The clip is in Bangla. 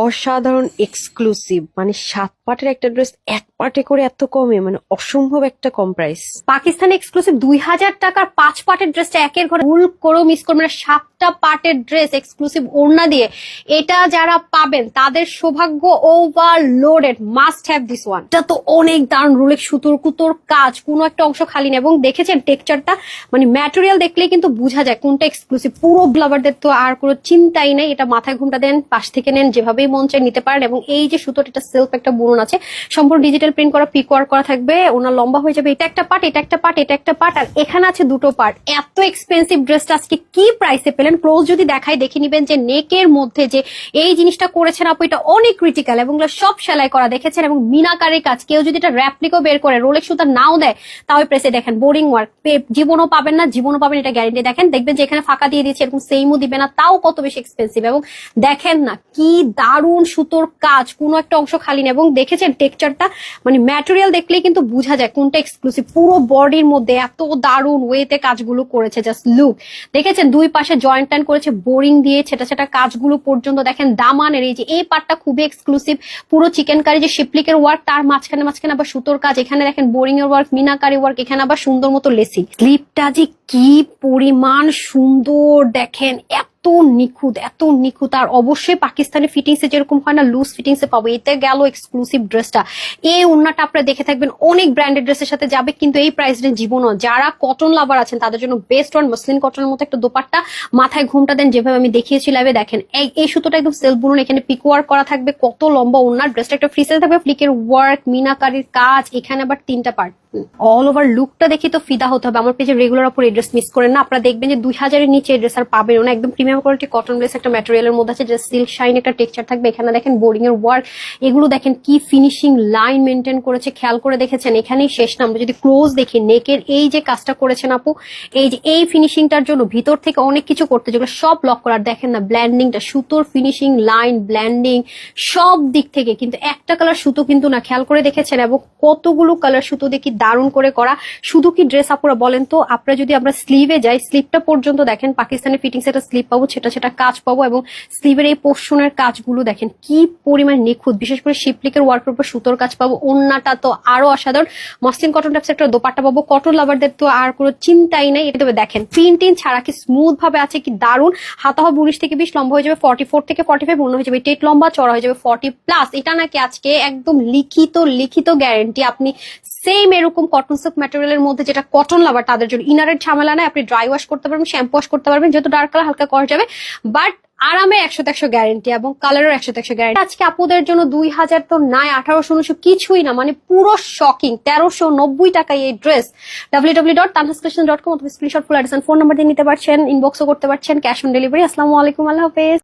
অসাধারণ এক্সক্লুসিভ মানে সাত পাটের একটা ড্রেস এক পাটে করে এত কমে মানে অসম্ভব একটা কম প্রাইস পাকিস্তানি এক্সক্লুসিভ দুই হাজার টাকার পাঁচ পাটের ড্রেসটা একের ঘরে ভুল করেও মিস করবেন না সাতটা পাটের ড্রেস এক্সক্লুসিভ ওড়না দিয়ে। এটা যারা পাবেন, তাদের সৌভাগ্য overloaded must have this one এটা তো অনেক দারুণ রুলেক সুতোর কুতোর কাজ, কোনো একটা অংশ খালি নেই এবং দেখেছেন টেক্সচারটা মানে ম্যাটেরিয়াল দেখলেই কিন্তু বোঝা যায় কোনটা এক্সক্লুসিভ পুরো ব্লাভারদের তো আর কোনো চিন্তাই নেই, এটা মাথায় ঘুমটা দেন, পাশ থেকে নেন যেভাবেই মন চায় নিতে পারেন এবং এই যে সুতোটা এটা সেলফ একটা বুনন আছে, সম্পূর্ণ ডিজিটাল প্রিন্ট করা পিক ওয়ার্ক করা থাকবে, ওনার লম্বা হয়ে যাবে, এটা একটা পার্ট এটা একটা পার্ট এটা একটা পার্ট আর এখানে আছে দুটো পার্ট এত এক্সপেন্সিভ ড্রেসটা আজকে কি প্রাইসে পেলেন? ক্লোজ যদি দেখাই, দেখে নিবেন যে নেকের মধ্যে যে এই জিনিসটা করেছেন আপু, এটা অনেক ক্রিটিক্যাল এবং সব সেলাই করা দেখেছেন এবং মিনাকারের কাজ। কেউ যদি এটা র্যাপ্লিকও বের করে রোলেক্স সুতা নাও দেয়, তাও প্রেসে দেখেন বোরিং ওয়ার্ক জীবনও পাবেন না, জীবনও পাবেন এটা গ্যারেন্টি দেখেন, দেখবেন যে এখানে ফাঁকা দিয়ে দিচ্ছে এরকম সেইমও দিবে না, তাও কত বেশি এক্সপেন্সিভ এবং দেখেন না কি দারুণ সুতোর কাজ, কোনো একটা অংশ খালি না এবং দেখেছেন টেক্সচারটা মানে ম্যাটেরিয়াল দেখলেই কিন্তু বোঝা যায় কোনটা এক্সক্লুসিভ পুরো বডির মধ্যে এত দারুণ ওয়েতে কাজগুলো করেছে জাস্ট লুক দেখেছেন, দুই পাশে জয়েন্ট টাইন করেছে বোরিং দিয়ে ছেটা ছেটা কাজগুলো পর্যন্ত দেখেন দামানের। এই যে, এই পার্টটা খুবই এক্সক্লুসিভ পুরো চিকেন কারি যে শিপলিকের ওয়ার্ক তার মাঝখানে মাঝখানে আবার সুতোর কাজ, এখানে দেখেন বোরিং এর ওয়ার্ক মিনাকারি ওয়ার্ক এখানে আবার সুন্দর মতো লেসি স্লিপটা যে কি পরিমাণ সুন্দর দেখেন, এত নিখুঁত, এত নিখুঁত। আর অবশ্যই পাকিস্তানি ফিটিংসে যেরকম হয় না লুজ ফিটিংসে পাবো। এতে গেল এক্সক্লুসিভ ড্রেসটা এই ওন্নাটা আপনারা দেখে থাকবেন। অনেক ব্র্যান্ডেড ড্রেসের সাথে যাবে, কিন্তু এই প্রাইস রেঞ্জ জীবনও যারা কটন লাভার আছেন, তাদের জন্য বেস্ট ওয়ান মসলিন কটনের মতো একটা দোপাট্টা। মাথায় ঘুমটা দেন, যেভাবে আমি দেখিয়েছি লাইভে দেখেন, এই সুতোটা একদম সেলফ বুনুন, এখানে পিক ওয়ার্ক করা থাকবে। কত লম্বা ওনার ড্রেসটা একটা ফ্রি থাকবে। ফ্লিকের ওয়ার্ক মিনাকারির কাজ, এখানে আবার তিনটা পার্ট অল ওভার লুকটা দেখে তো ফিদা হতে হবে। আমার পেজে রেগুলার অপর এই ড্রেস মিস করেন না। আপনারা দেখবেন যে দুই হাজারের নিচে ড্রেস আর পাবেন না। একদম প্রিমিয়াম কোয়ালিটি কটন ড্রেস একটা ম্যাটেরিয়ালের মধ্যে আছে যে সিল্ক শাইন একটা টেক্সচার থাকবে। এখানে দেখেন বোরিং এর ওয়ার্ক এগুলো দেখেন কি ফিনিশিং লাইন মেনটেন করেছে, খেয়াল করে দেখেছেন? এখানেই শেষ না। আমরা যদি ক্লোজ দেখি নেকের এই যে কাজটা করেছেন আপু, এই যে, এই ফিনিশিংটার জন্য ভিতর থেকে অনেক কিছু করতে যেগুলো সব লক করার দেখেন না ব্ল্যান্ডিংটা সুতোর ফিনিশিং লাইন ব্ল্যান্ডিং সব দিক থেকে। কিন্তু একটা কালার সুতো কিন্তু না। খেয়াল করে দেখেছেন? এবং কতগুলো কালার সুতো দেখি দারুণ করে করা। শুধু কি ড্রেস আপুরা বলেন তো, আপনারা যদি আমরা স্লিভে যাই স্লিভটা পর্যন্ত দেখেন, পাকিস্তানের ফিটিংস একটা স্লিভ পাবো, সেটা সেটা কাজ পাবো এবং স্লিভের এই পোর্শনের কাজগুলো দেখেন, কি পরিমাণ নিখুঁত। বিশেষ করে শিপলিকের ওয়ার্কের উপর সুতোর কাজ পাবো, ওন্নাটা তো আরও অসাধারণ। মসলিন কটন টাইপস একটা দোপাট্টা পাবো কটন লাভারদের তো আর কোনো চিন্তাই নাই। এটা তবে দেখেন প্রিন্টিং ছাড়া কি স্মুথ ভাবে আছে, কি দারুণ। হাতা হবে উনিশ থেকে বিশ, লম্বা হয়ে যাবে ফর্টি ফোর থেকে ফর্টি ফাইভ অন্য হয়ে যাবে টেট, লম্বা চড়া হয়ে যাবে ফর্টি প্লাস এটা নাকি আজকে একদম লিখিত লিখিত গ্যারেন্টি আপনি সেম এরকম কটন সিল্ক ম্যাটেরিয়ালের মধ্যে যেটা কটন লাভার তাদের জন্য। ইনারের ঝামেলা নাই, আপনি ড্রাই ওয়াশ করতে পারবেন শ্যাম্পু ওয়াশ করতে পারবেন, যেহেতু ডার্ক কালার হালকা করা যাবে বাট আরামে একশো একশো গ্যারেন্টি এবং কালারও একশো একশো গ্যারেন্টি আজকে আপুদের জন্য দুই হাজার তো নাই আঠারোশো উনিশশো কিছুই না মানে পুরো শকিং তেরোশো নব্বই টাকায় এই dress W W dot dot com অথবা screenshot full address phone number দিয়ে নিতে পারছেন ইনবক্সও করতে পারছেন ক্যাশ অন ডেলিভারি আসসালামু আলাইকুম, আল্লাহ হাফেজ।